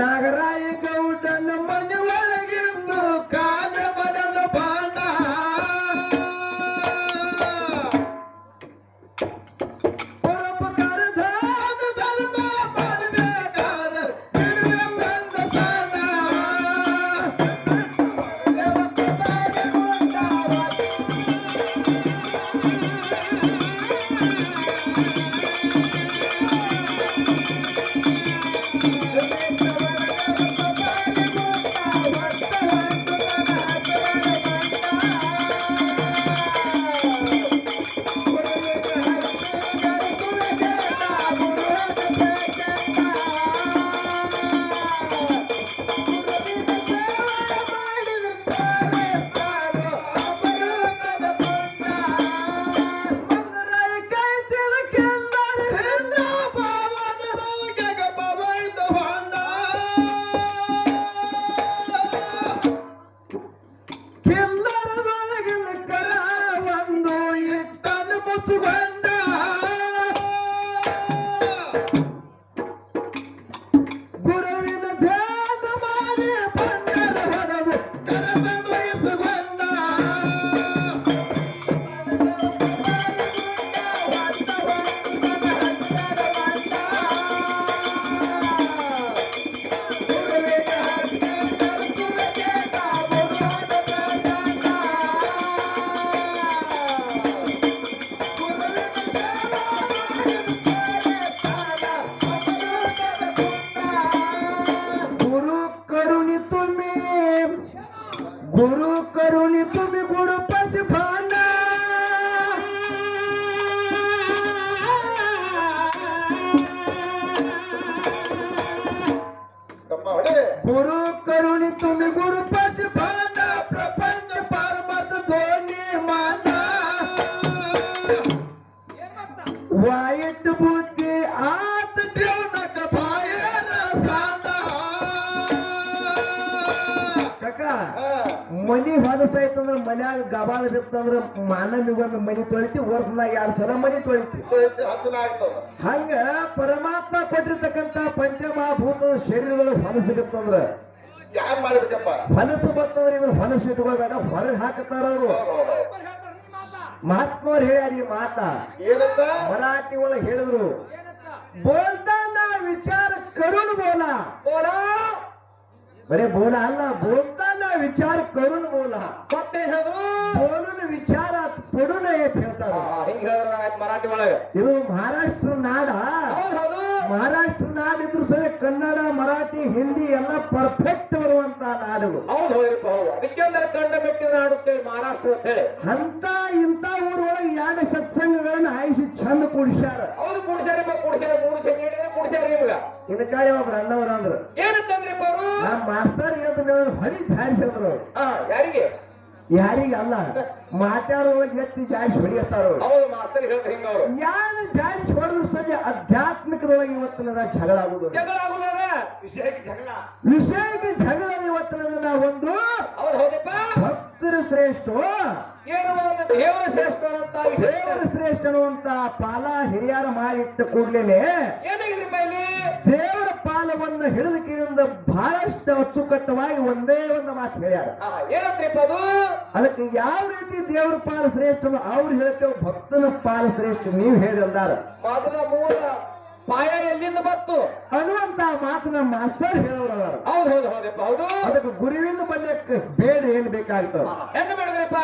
ನಾಗರಾಯ গুরু করুণী তুমি গুরু ಮನಿ ಹೊಲಸಾಯ್ತಂದ್ರ ಮನ್ಯಾಗ ಗಬಾಳ ಬಿತ್ತಂದ್ರ ಮಾನವಿಗೊಮ್ಮೆ ಮನಿ ತೊಳಿತಿ ವರ್ಷದಾಗ ಎರಡ್ ಸಲ ಮನಿ ತೊಳಿತಿ. ಹಂಗ ಪರಮಾತ್ಮ ಕೊಟ್ಟಿರ್ತಕ್ಕಂತ ಪಂಚಮಹಾಭೂತದ ಶರೀರಗಳು ಹೊಲಸು ಬಿತ್ತಂದ್ರ ಹೊಲಸು ಬತ್ತಂದ್ರ ಇದ್ರ ಹೊಲಸು ಇಟ್ಕೋಬೇಡ ಹೊರಗೆ ಹಾಕತಾರ ಅವರು. ಮಹಾತ್ಮವ್ರು ಹೇಳ್ಯಾರ ಈ ಮಾತಾ. ಮರಾಠಿ ಒಳಗೆ ಹೇಳಿದ್ರು ಬೋಲ್ತಾನ ವಿಚಾರ ಕರುಣ್ ಬೋಲ. ಬೋಲಾ? ಬರೇ ಬೋಲಾ ಅಲ್ಲ ಬೋಲ್ತಾನ ವಿಚಾರ ಕರುಣ ಮೂಲ. ಮತ್ತೆ ಹೇಳಿದ್ರು? ಬೋಲನ ವಿಚಾರ ಪಡುನ ಅಂತ ಹೇಳ್ತಾರ. ಹಿಂಗ ಹೇಳಿದ್ರ ಆಯ್ತು ಮರಾಠಿ ಒಳಗ. ಇದು ಮಹಾರಾಷ್ಟ್ರ ನಾಡ. ಹೌದ್ ಹೌದು. ಮಹಾರಾಷ್ಟ್ರ ನಾಡಿದ್ರು ಸರಿ ಕನ್ನಡ ಮರಾಠಿ ಹಿಂದಿ ಎಲ್ಲ ಪರ್ಫೆಕ್ಟ್ ಬರುವಂತ ನಾಡು ಹೌದ್ ಹೌದ್ರಿಪ್ಪ ಹೌದು. ಅದಕ್ಕೆ ಅಂದ್ರೆ ಕಂಡ ಮೆಟ್ಟಿನ ನಾಡುತ್ತೇವೆ ಮಹಾರಾಷ್ಟ್ರ ಅಂತ ಹೇಳಿ. ಅಂತ ಇಂತ ಊರೊಳಗೆ ಎರಡು ಸತ್ಸಂಗಗಳನ್ನ ಆಯಿಸಿ ಚಂದ ಕೂಡಿಸ್ಯಾರ. ಹೌದು ಕುಡ್ಸ್ಯಾರ ಇದಕ್ಕಾಗಿ ಒಬ್ರು ಅಣ್ಣವ್ರ ಅಂದ್ರು. ಏನಂತಂದ್ರಿಪ್ಪ ಅವರು ನಮ್ಮ ಮಾಸ್ತರ್ ಎದ್ದು ಹೊಡಿ ಜಾಡಿಸಿದ್ರು ಹಾ ಯಾರಿಗೆ? ಯಾರಿಗಲ್ಲ. ಮಾತಾಡೋದ್ರೊಳಗೆ ಎತ್ತಿ ಜಾಡಿಸಿ ಹೊಡಿಯತ್ತಾರ ಯಾರು ಜಾಡಿಸಿ ಹೊಡೆದ್ರು ಸದ್ಯ ಆಧ್ಯಾತ್ಮಿಕದೊಳಗೆ ಇವತ್ತಿನ ಜಗಳ ಆಗುದು ವಿಷಯಕ್ಕೆ ಜಗಳ ಇವತ್ತಿನ ಒಂದು ಭಕ್ತರ ಶ್ರೇಷ್ಠ. ದೇವರ ಶ್ರೇಷ್ಠ ದೇವರ ಶ್ರೇಷ್ಠ ಅನ್ನುವಂತ ಪಾಲ ಹಿರಿಯರ ಮಾಡಿಟ್ಟ ಕೂಡ್ಲೇನೆ ದೇವರ ಹಿಡಿದಕ್ಕಿಂದ ಬಹಳಷ್ಟು ಅಚ್ಚುಕಟ್ಟವಾಗಿ ಒಂದೇ ಒಂದು ಮಾತು ಹೇಳ್ಯಾರ. ಏನಂತ್ರಿಪ್ಪ ಅದು ಅದಕ್ಕೆ ಯಾವ ರೀತಿ ದೇವರ ಪಾಲ ಶ್ರೇಷ್ಠ ಅವ್ರು ಹೇಳ್ತೇವೆ ಭಕ್ತನ ಪಾಲ ಶ್ರೇಷ್ಠ ನೀವು ಹೇಳಿ ಅಂದಾರ. ಮೊದಲ ಮೂಲ ಪಾಯ ಎಲ್ಲಿಂದ ಬತ್ತು ಅನ್ನುವಂತ ಮಾತನ್ನ ಮಾಸ್ಟರ್ ಹೇಳೋರು ಅದಾರ. ಹೌದು ಹೌದು ಹೌದಪ್ಪ ಹೌದು. ಅದಕ್ಕೆ ಗುರುವಿನ ಬಲ್ಯಕ್ಕೆ ಬೇಡ ಏನ್ ಬೇಕಾಗ್ತದೆ. ಹೆಂಗ ಮಾಡಿದ್ರಿಪ್ಪ?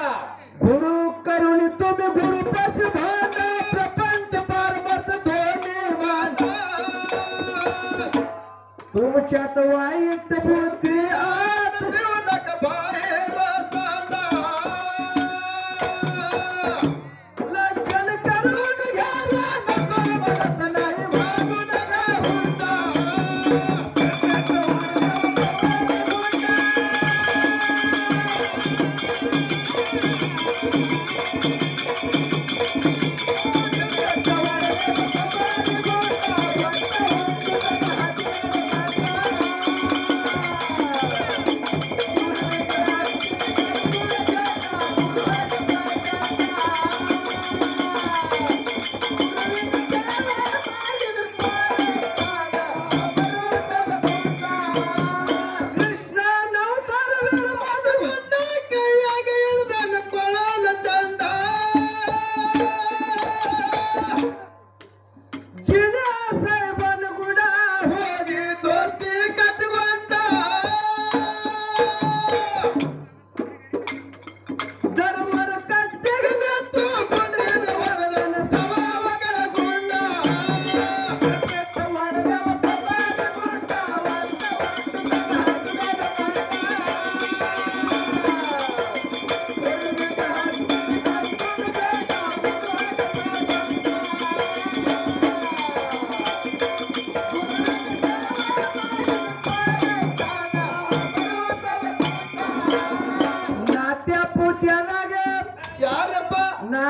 ಗುರು ಕರುಣಿ ತುಮಿ ಗುರು ಪಶ چت وائي ت بو تي آ تيو نك بارے وساندا لکن کروٹ گھر نکو بتن هاي و نکو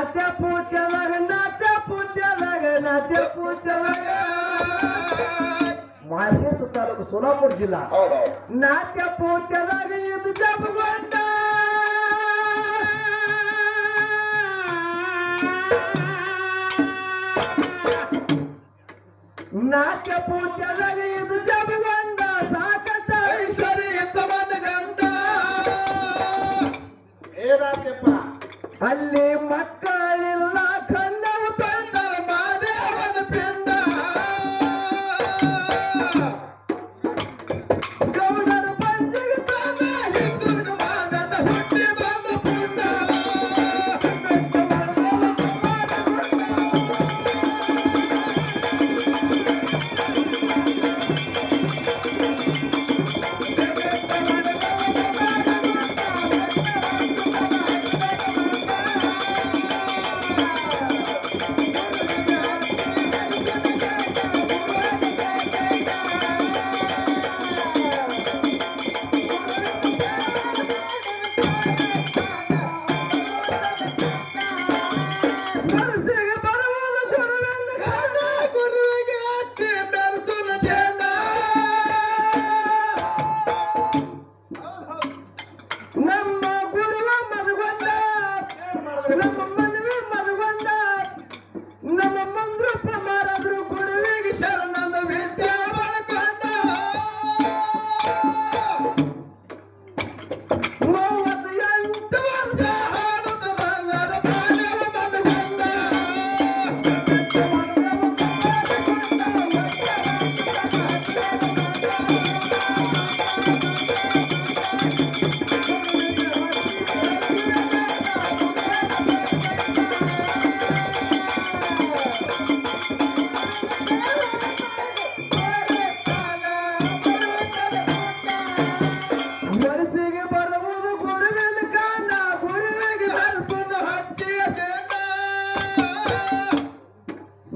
ನಾಟ್ಯ ಪೂಜ್ಯದಾಗ ನಾಟ್ಯ ಪೂಜ್ಯದಾಗ ನಾಟ್ಯ ಪೂಜ್ಯದಾಗ ಮಾಸೆ ತಾಲೂಕು ಸೋಲಾಪುರ ಜಿಲ್ಲಾ. ನಾಟ್ಯ ಪೂತ್ಯದಾಗ ಇದು ಜಪಗೊಂಡ. ನಾಟ್ಯ ಪೂಜ್ಯದಾಗ ಇದು ಜಪಗೊಂಡ. ಸಾಕಟ್ಟ ಐಶ್ವರ್ಯ ಇದ್ದವನ ಗಂಡ ಏನಾಗ್ಯಪ್ಪ ಅಲ್ಲಿ ಮಕ್ಕಳಿಲ್ಲ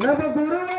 ಧರಿಸುವುದು ಹಚ್ಚಿಯ ಚೆಂಡ ನಮ್ಮ ಗುರುವ